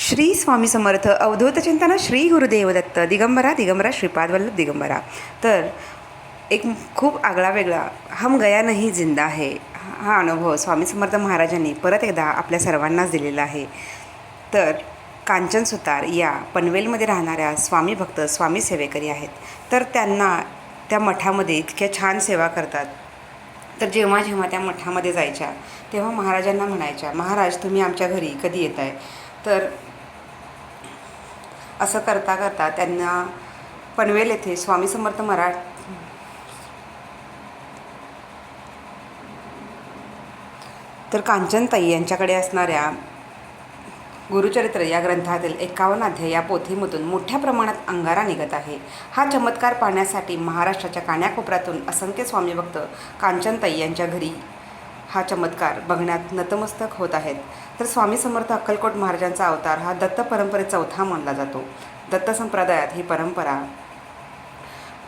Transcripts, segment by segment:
श्री स्वामी समर्थ अवधूत चिंतन श्री गुरुदेव दत्त दिगंबरा दिगंबरा श्रीपाद वल्लभ दिगंबरा. तर एक खूप आगळा वेगळा हम गया नाही जिंदा आहे हा अनुभव स्वामी समर्थ महाराजांनी परत एकदा आपल्या सर्वांनाच दिलेला आहे. तर कांचन सुतार या पनवेलमध्ये राहणाऱ्या स्वामी भक्त स्वामी सेवेकरी आहेत. तर त्यांना त्या मठामध्ये इतक्या छान सेवा करतात. तर जेव्हा जेव्हा त्या मठामध्ये जायच्या तेव्हा महाराजांना म्हणायच्या महाराज तुम्ही आमच्या घरी कधी येत आहे तर असं करता करता त्यांना पनवेल येथे स्वामी समर्थ मरा तर कांचनताई यांच्याकडे असणाऱ्या गुरुचरित्र या ग्रंथातील एकावन्न अध्याय या पोथीमधून मोठ्या प्रमाणात अंगारा निघत आहे. हा चमत्कार पाहण्यासाठी महाराष्ट्राच्या कान्याकोपऱ्यातून असंख्य स्वामी भक्त कांचनताई यांच्या घरी हा चमत्कार बघण्यात नतमस्तक होत आहेत. तर स्वामी समर्थ अक्कलकोट महाराजांचा अवतार हा दत्त परंपरेत चौथा मानला जातो. दत्त संप्रदायात ही परंपरा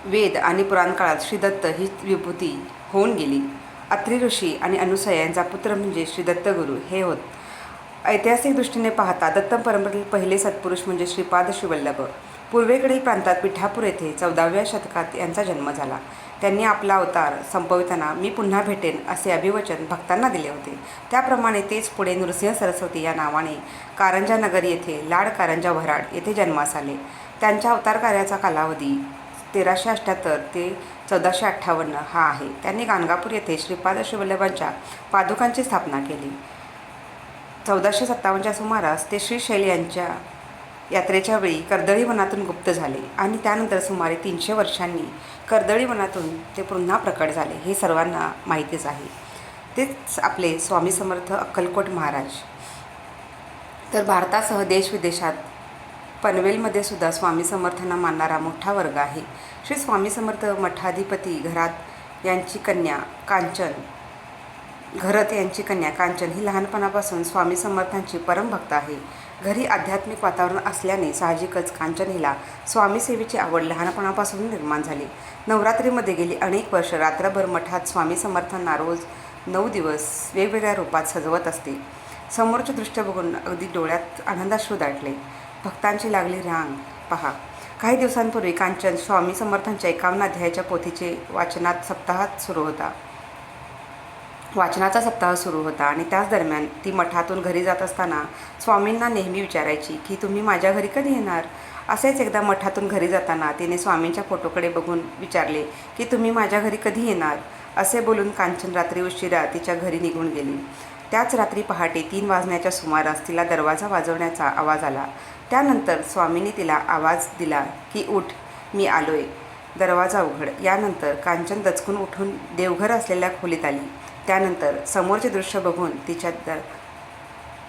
वेद आणि पुराणकाळात श्रीदत्त श्री दत्त ही विभूती होऊन गेली. अत्री ऋषी आणि अनुसया यांचा पुत्र म्हणजे श्री दत्तगुरू हे होत. ऐतिहासिक दृष्टीने पाहता दत्त परंपरेतील पहिले सत्पुरुष म्हणजे श्रीपाद श्रीवल्लभ पूर्वेकडील प्रांतात पिठापूर येथे चौदाव्या शतकात यांचा जन्म झाला. त्यांनी आपला अवतार संपविताना मी पुन्हा भेटेन असे अभिवचन भक्तांना दिले होते. त्याप्रमाणे तेच पुढे नृसिंह सरस्वती या नावाने कारंजानगर येथे लाड कारंजा वऱ्हाड येथे जन्मास आले. त्यांच्या अवतार कार्याचा कालावधी तेराशे अठ्ठ्याहत्तर ते चौदाशे अठ्ठावन्न हा आहे. त्यांनी गाणगापूर येथे श्रीपाद श्रीवल्लभांच्या पादुकांची स्थापना केली. चौदाशे सत्तावन्नच्या सुमारास ते श्रीशैल यांच्या यात्रेच्या वेळी कर्दळी वनातून गुप्त झाले आणि त्यानंतर सुमारे तीनशे वर्षांनी कर्दळी वनातून ते पुन्हा प्रकट झाले हे सर्वांना माहितीच आहे. तेच आपले स्वामी समर्थ अक्कलकोट महाराज. तर भारतासह देशविदेशात पनवेलमध्ये सुद्धा स्वामी समर्थांना मानणारा मोठा वर्ग आहे. श्री स्वामी समर्थ मठाधिपती घरात यांची कन्या कांचन घरत यांची कन्या कांचन ही लहानपणापासून स्वामी समर्थांची परमभक्त आहे. घरी आध्यात्मिक वातावरण असल्याने साहजिकच कांचन हिला स्वामीसेवेची आवड लहानपणापासून निर्माण झाली. नवरात्रीमध्ये गेली अनेक वर्ष रात्रभर मठात स्वामी समर्थांना रोज नऊ दिवस वेगवेगळ्या रूपात सजवत असते. समोरच्या दृश्य बघून अगदी डोळ्यात आनंदाश्रू दाटले. भक्तांची लागली रांग पहा. काही दिवसांपूर्वी कांचन स्वामी समर्थांच्या एकावन्न अध्यायाच्या पोथीचे वाचनात सप्ताहात सुरू होता. वाचनाचा सप्ताह सुरू होता आणि त्याच दरम्यान ती मठातून घरी जात असताना स्वामींना नेहमी विचारायची की तुम्ही माझ्या घरी कधी येणार? असेच एकदा मठातून घरी जाताना तिने स्वामींच्या फोटोकडे बघून विचारले की तुम्ही माझ्या घरी कधी येणार? असे बोलून कांचन रात्री उशिरा तिच्या घरी निघून गेली. त्याच रात्री पहाटे तीन वाजण्याच्या सुमारास तिला दरवाजा वाजवण्याचा आवाज आला. त्यानंतर स्वामींनी तिला आवाज दिला की उठ मी आलोय. दरवाजा उघड. यानंतर कांचन दचकून उठून देवघर असलेल्या खोलीत आली. त्यानंतर समोरचे दृश्य बघून तिच्या द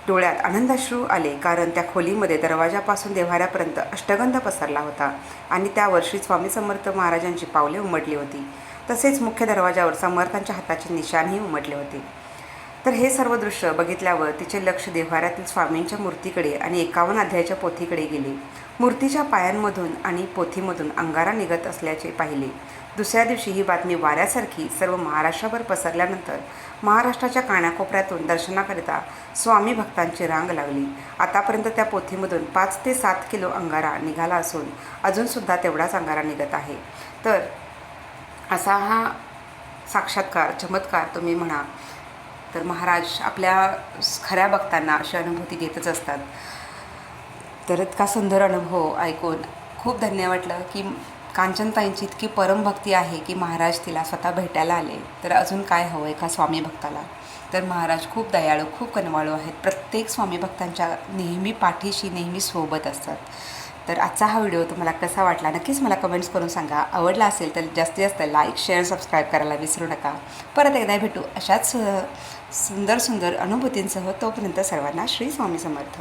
डोळ्यात आनंदाश्रू आले कारण त्या खोलीमध्ये दरवाजापासून देव्हाऱ्यापर्यंत अष्टगंध पसरला होता आणि त्यावर्षी स्वामी समर्थ महाराजांची पावले उमटली होती. तसेच मुख्य दरवाजावर समर्थांच्या हाताचे निशाणही उमटले होते. तर हे सर्व दृश्य बघितल्यावर तिचे लक्ष देव्हाऱ्यातील स्वामींच्या मूर्तीकडे आणि एकावन्न अध्यायाच्या पोथीकडे गेले. मूर्तीच्या पायांमधून आणि पोथीमधून अंगारा निघत असल्याचे पाहिले. दुसऱ्या दिवशी ही बातमी वाऱ्यासारखी सर्व महाराष्ट्राभर पसरल्यानंतर महाराष्ट्राच्या कानाकोपऱ्यातून दर्शनाकरिता स्वामी भक्तांची रांग लागली. आतापर्यंत त्या पोथीमधून पाच ते सात किलो अंगारा निघाला असून अजूनसुद्धा तेवढाच अंगारा निघत आहे. तर असा हा साक्षात्कार चमत्कार तुम्ही म्हणा तर महाराज आपल्या खऱ्या भक्तांना अशी अनुभूती देतच असतात. तर इतका सुंदर अनुभव ऐकून खूप धन्य वाटलं की कांचनताईंची इतकी परमभक्ती आहे की महाराज तिला स्वतः भेटायला आले. तर अजून काय हवं एका स्वामी भक्ताला? तर महाराज खूप दयाळू खूप कनवाळू आहेत. प्रत्येक स्वामी भक्तांच्या नेहमी पाठीशी नेहमी सोबत असतात. तर आजचा हा व्हिडिओ तुम्हाला कसा वाटला नक्कीच मला कमेंट्स करून सांगा. आवडला असेल तर जास्तीत जास्त लाईक शेअर सबस्क्राईब करायला विसरू नका. परत एकदा भेटू अशाच सुंदर सुंदर अनुभूतींसह तोपर्यंत सर्वांना श्री स्वामी समर्थ.